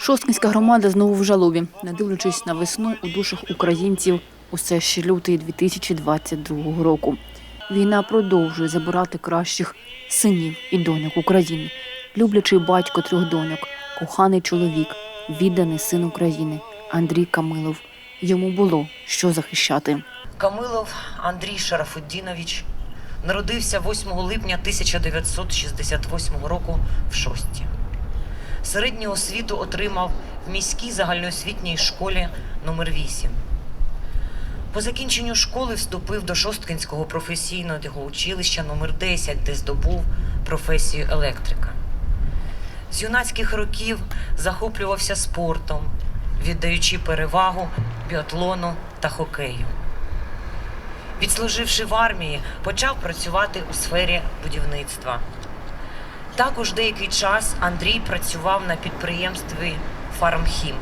Шосткинська громада знову в жалобі, не дивлячись на весну у душах українців усе ще лютий 2022 року. Війна продовжує забирати кращих синів і доньок України. Люблячий батько трьох доньок, коханий чоловік, відданий син України Андрій Камилов. Йому було що захищати. Камилов Андрій Шарафуддінович народився 8 липня 1968 року в Шості. Середню освіту отримав в міській загальноосвітній школі номер 8 По закінченню школи вступив до Шосткинського професійного училища номер 10 де здобув професію електрика. З юнацьких років захоплювався спортом, віддаючи перевагу біатлону та хокею. Відслуживши в армії, почав працювати у сфері будівництва. Також деякий час Андрій працював на підприємстві Фармхім.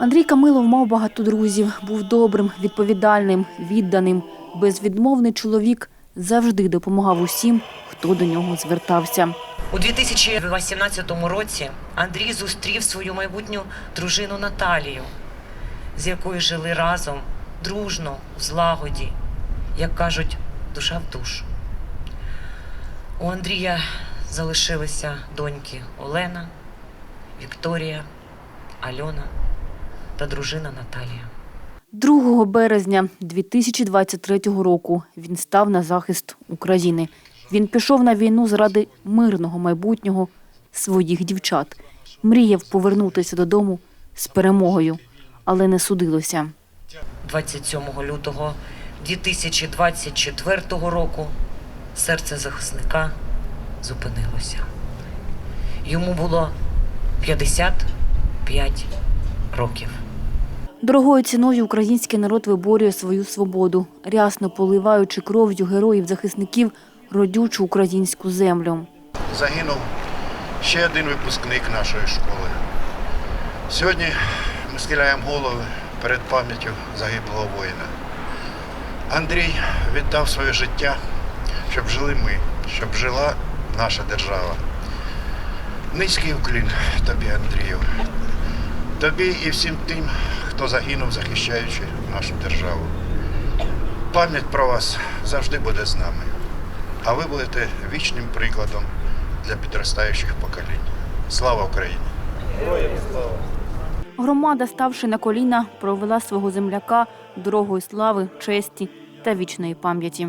Андрій Камилов мав багато друзів, був добрим, відповідальним, відданим, безвідмовний чоловік завжди допомагав усім, хто до нього звертався. У 2018 році Андрій зустрів свою майбутню дружину Наталію, з якою жили разом, дружно, в злагоді, як кажуть, душа в душу. У Андрія залишилися доньки Олена, Вікторія, Альона та дружина Наталія. 2 березня 2023 року він став на захист України. Він пішов на війну заради мирного майбутнього своїх дівчат. Мріяв повернутися додому з перемогою, але не судилося. 27 лютого 2024 року серце захисника зупинилося. Йому було 55 років. Дорогою ціною український народ виборює свою свободу, рясно поливаючи кров'ю героїв-захисників родючу українську землю. загинув ще один випускник нашої школи. Сьогодні ми схиляємо голови перед пам'яттю загиблого воїна. Андрій віддав своє життя, щоб жили ми, щоб жила наша держава. Низький уклін тобі, Андрію. Тобі і всім тим, хто загинув, захищаючи нашу державу. Пам'ять про вас завжди буде з нами а ви будете вічним прикладом для підростаючих поколінь. Слава Україні! Громада, ставши на коліна, провела свого земляка дорогою слави, честі та вічної пам'яті.